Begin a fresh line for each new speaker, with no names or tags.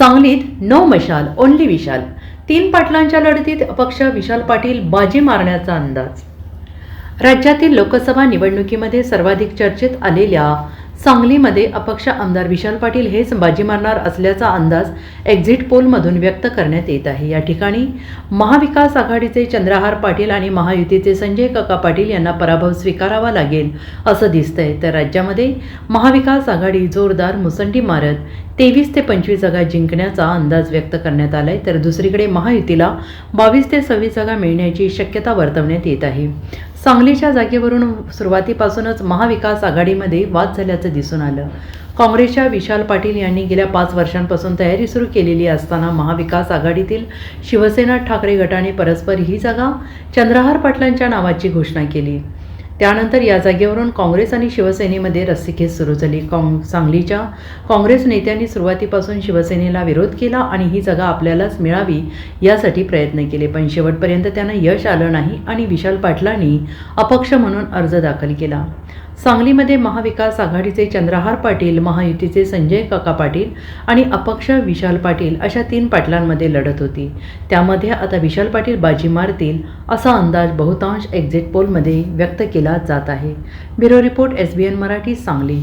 सांगलीत नो मशाल ओनली विशाल. तीन पाटलांच्या लढतीत अपक्ष विशाल पाटील बाजी मारण्याचा अंदाज. राज्यातील लोकसभा निवडणुकीमध्ये सर्वाधिक चर्चेत आलेल्या सांगलीमध्ये अपक्ष आमदार विशाल पाटील हेच बाजी मारणार असल्याचा अंदाज एक्झिट पोलमधून व्यक्त करण्यात येत आहे. या ठिकाणी महाविकास आघाडीचे चंद्रहार पाटील आणि महायुतीचे संजय काका पाटील यांना पराभव स्वीकारावा लागेल असं दिसतंय. तर राज्यामध्ये महाविकास आघाडी जोरदार मुसंडी मारत तेवीस ते पंचवीस जागा जिंकण्याचा अंदाज व्यक्त करण्यात आलाय. तर दुसरीकडे महायुतीला बावीस ते सव्वीस जागा मिळण्याची शक्यता वर्तवण्यात येत आहे. सांगलीच्या जागेवरून सुरुवातीपासूनच महाविकास आघाडीमध्ये वाद झाल्याचं दिसून आलं. काँग्रेसच्या विशाल पाटील यांनी गेल्या पाच वर्षांपासून तयारी सुरू केलेली असताना महाविकास आघाडीतील शिवसेना ठाकरे गटाने परस्पर ही जागा चंद्रहार पाटलांच्या नावाची घोषणा केली. त्यानंतर या जागेवरून काँग्रेस आणि शिवसेनेमध्ये रस्सीखेच सुरू झाली. काँग सांगलीच्या काँग्रेस नेत्यांनी सुरुवातीपासून शिवसेनेला विरोध केला आणि ही जागा आपल्यालाच मिळावी यासाठी प्रयत्न केले. पण शेवटपर्यंत त्यांना यश आलं नाही आणि विशाल पाटलांनी अपक्ष म्हणून अर्ज दाखल केला. सांगलीमध्ये महाविकास आघाडीचे चंद्रहार पाटील महायुतीचे संजय काका पाटील आणि अपक्ष विशाल पाटील अशा तीन पाटलांमध्ये लढत होती. त्यामध्ये आता विशाल पाटील बाजी मारतील असा अंदाज बहुतांश एक्झिट पोलमध्ये व्यक्त केला जात आहे. Bureau report S B N Marathi Sangli.